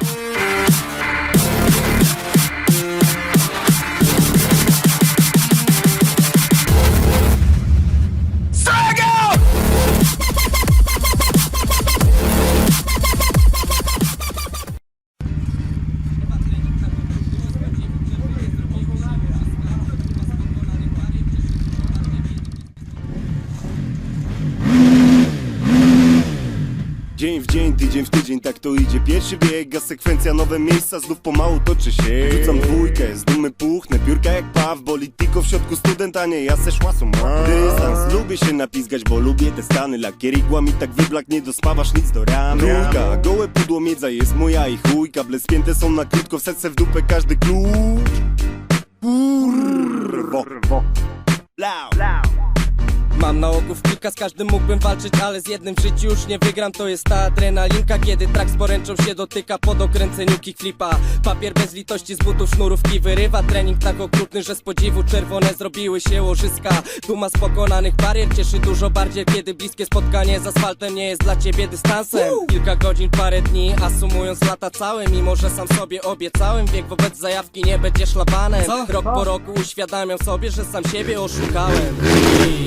Bye. Dzień w dzień, tydzień w tydzień, tak to idzie. Pierwszy bieg, a sekwencja, nowe miejsca Znów pomału toczy się. Rzucam dwójkę, z dumy puchnę Piórka jak paw, boli tylko w środku student A nie ja se szłasą Dystans, lubię się napizgać Bo lubię te stany, lakier igła mi tak wyblak Nie dospawasz nic do ramy Trójka, gołe pudło miedza jest moja i chuj Kable spięte są na krótko, wsadzę se w dupę każdy klucz. Kurwo. Loud. Mam na w kilka, z każdym mógłbym walczyć, ale z jednym w życiu już nie wygram. To jest ta adrenalinka, kiedy trak z poręczą się dotyka Po dokręceniu kickflipa. Papier bez litości z butów sznurówki wyrywa. Trening tak okrutny, że z podziwu czerwone zrobiły się łożyska. Duma z pokonanych barier cieszy dużo bardziej Kiedy bliskie spotkanie z asfaltem nie jest dla ciebie dystansem. Kilka godzin, parę dni, a sumując lata całe Mimo, że sam sobie obiecałem Wiek wobec zajawki nie będzie szlabanem. Rok po roku uświadamiam sobie, że sam siebie oszukałem. I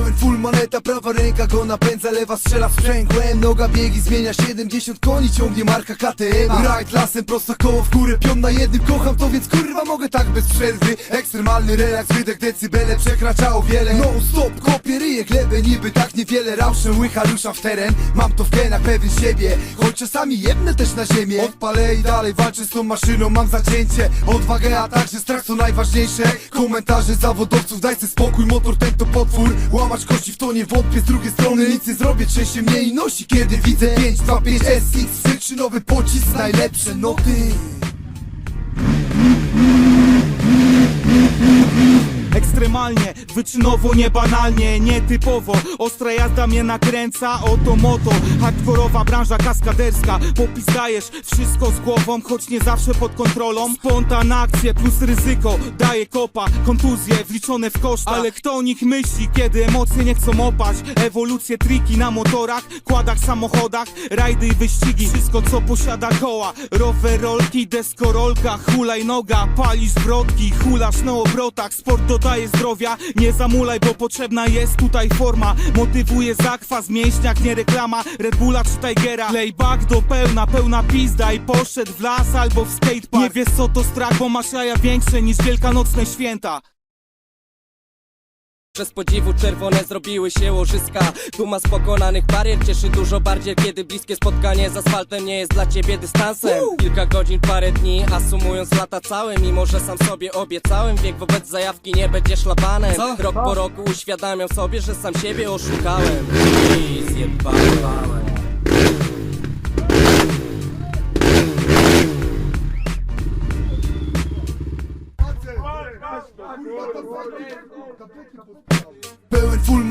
Pełen full maneta, prawa ręka go napędza, lewa strzela sprzęgłem Noga biegi zmienia 70 koni, ciągnie marka KTM Ride lasem, prosto koło w górę, pion na jednym Kocham to, więc kurwa mogę tak bez przerwy. Ekstremalny relaks, wydech, decybele przekraczało wiele. No stop, kopię, ryję glebę, niby tak niewiele. Rauszę, łycha, ruszam w teren, mam to w genach, pewien siebie. Choć czasami jebnę też na ziemię. Odpalę i dalej walczę z tą maszyną, mam zacięcie. Odwagę, a także strach to najważniejsze. Komentarze zawodowców, daj se spokój, motor ten to potwór Łamać kości w to nie wątpię, z drugiej strony nic nie zrobię Trzęsie mnie i nosi, kiedy widzę 525 SX Wyczynowy pocisk, najlepsze noty Ekstremalnie, wyczynowo, niebanalnie, nietypowo. Ostra jazda mnie nakręca, oto moto. Hardkorowa branża kaskaderska. Popizdajesz wszystko z głową, choć nie zawsze pod kontrolą. Spontan akcje plus ryzyko, daje kopa. Kontuzje wliczone w koszta. Ale kto o nich myśli, kiedy emocje nie chcą opać Ewolucje, triki na motorach, kładach, samochodach Rajdy i wyścigi, wszystko co posiada koła. Rowerolki, deskorolka, hulajnoga. Palisz wrotki, hulasz na obrotach. Sport dodaje zdrowia, nie zamulaj, bo potrzebna jest tutaj forma. Motywuje zakwas, mięśniak, nie reklama. Red Bulla czy Tigera. Layback do pełna, pełna pizda I poszedł w las albo w skatepark. Nie wiesz co to strach, bo masz jaja większe niż wielkanocne święta Przez podziwu czerwone zrobiły się łożyska. Duma z pokonanych barier cieszy dużo bardziej Kiedy bliskie spotkanie z asfaltem nie jest dla ciebie dystansem. Kilka godzin, parę dni, a sumując lata całe Mimo, że sam sobie obiecałem Wiek wobec zajawki nie będzie szlabanem. Rok po roku uświadamiam sobie, że sam siebie oszukałem. I zjebałem Pełen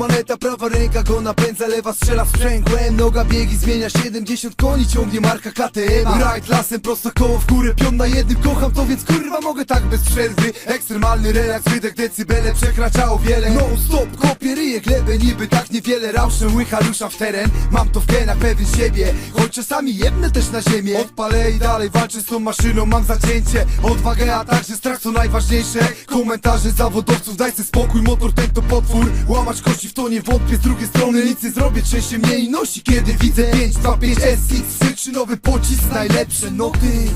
full maneta, prawa ręka go napędza, lewa strzela sprzęgłem. Noga biegi zmienia 70 koni, ciągnie marka KTM Ride lasem, prosto koło w górę, pion na jednym Kocham to, więc kurwa mogę tak bez przerwy. Ekstremalny relaks, wydech, decybele przekraczało wiele. No stop, kopię, ryję glebę, niby tak niewiele. Rauszę, łycha, ruszam w teren, mam to w genach, pewien siebie. Choć czasami jebnę też na ziemię. Odpalę i dalej walczę z tą maszyną, mam zacięcie. Odwagę, a także strach to najważniejsze. Komentarze zawodowców, daj se spokój, motor ten to potwór. Łamać kości w to nie wątpię, z drugiej strony nic nie zrobię Trzęsie mnie i nosi, kiedy widzę 525 SX Wyczynowy pocisk, najlepsze noty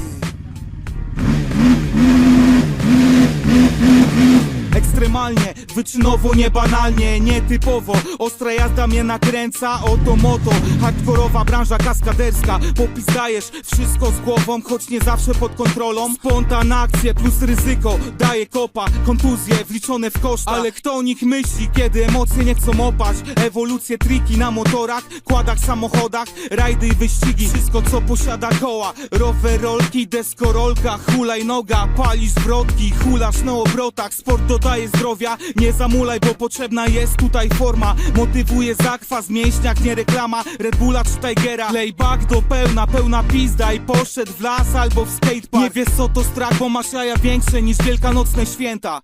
Ekstremalnie, wyczynowo, niebanalnie, nietypowo. Ostra jazda mnie nakręca, oto moto. Hardkorowa branża kaskaderska Popizdajesz wszystko z głową, choć nie zawsze pod kontrolą. Spontan akcje plus ryzyko, daje kopa Kontuzje wliczone w koszta. Ale kto o nich myśli, kiedy emocje nie chcą opać Ewolucje, triki na motorach, kładach, samochodach Rajdy i wyścigi, wszystko co posiada koła Rowerolki, deskorolka, hulajnoga Palisz wrotki, hulasz na obrotach. Sport dodaje zdrowia zdrowia. Nie zamulaj, bo potrzebna jest tutaj forma. Motywuje zakwas w mięśniach, nie reklama. Red Bulla czy Tigera. Playback do pełna, pełna pizda I poszedł w las albo w skatepark. Nie wiesz co to strach, bo masz jaja większe niż wielkanocne święta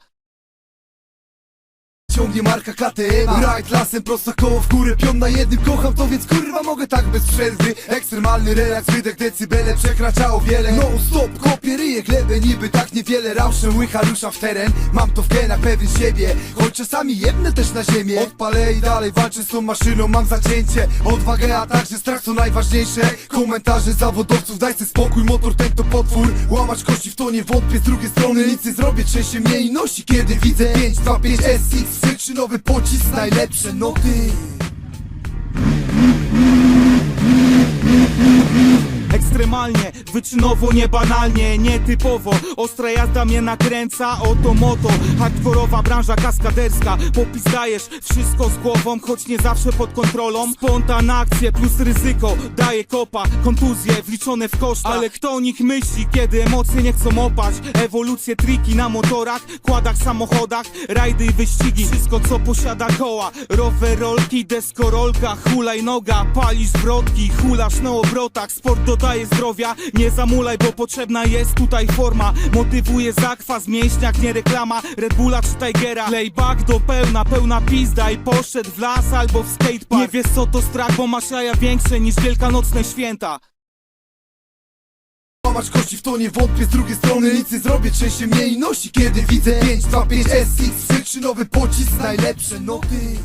Ciągnie marka KTM Rajd lasem prosto koło w górę. Pion na jednym kocham to więc kurwa mogę tak bez przerwy. Ekstremalny relaks, wydech decybele przekracza o wiele. No stop, kopię ryję glebę Niby tak niewiele. Rauszę łycha ruszam w teren. Mam to w genach pewien siebie. Choć czasami jebnę też na ziemię. Odpalę i dalej walczę z tą maszyną. Mam zacięcie, odwagę a także strach co najważniejsze. Komentarze zawodowców daj sobie spokój Motor ten to potwór. Łamać kości w to nie wątpię Z drugiej strony. Nic nie zrobię Trzęsie mnie i nosi kiedy widzę 525 SX Wyczynowy pocisk, najlepsze noty Ekstremalnie, wyczynowo, niebanalnie, nietypowo. Ostra jazda mnie nakręca, oto moto. Hardkorowa branża kaskaderska Popizdajesz wszystko z głową, choć nie zawsze pod kontrolą. Spontan akcje plus ryzyko, daje kopa Kontuzje wliczone w koszta. Ale kto o nich myśli, kiedy emocje nie chcą opać Ewolucje, triki na motorach, kładach, samochodach Rajdy i wyścigi, wszystko co posiada koła Rowerolki, deskorolka, hulajnoga Palisz wrotki, hulasz na obrotach Sport dodaje zdrowia, nie zamulaj, bo potrzebna jest tutaj forma. Motywuje zakwas w mięśniach, nie reklama. Red Bulla czy Tigera. Playback do pełna, pełna pizda I poszedł w las albo w skatepark. Nie wiesz co to strach, bo masz jaja większe niż wielkanocne święta. Łamać kości w to nie wątpię Z drugiej strony. Nic nie zrobię Trzęsie mnie i nosi. Kiedy widzę 525 SX Wyczynowy pocisk, najlepsze noty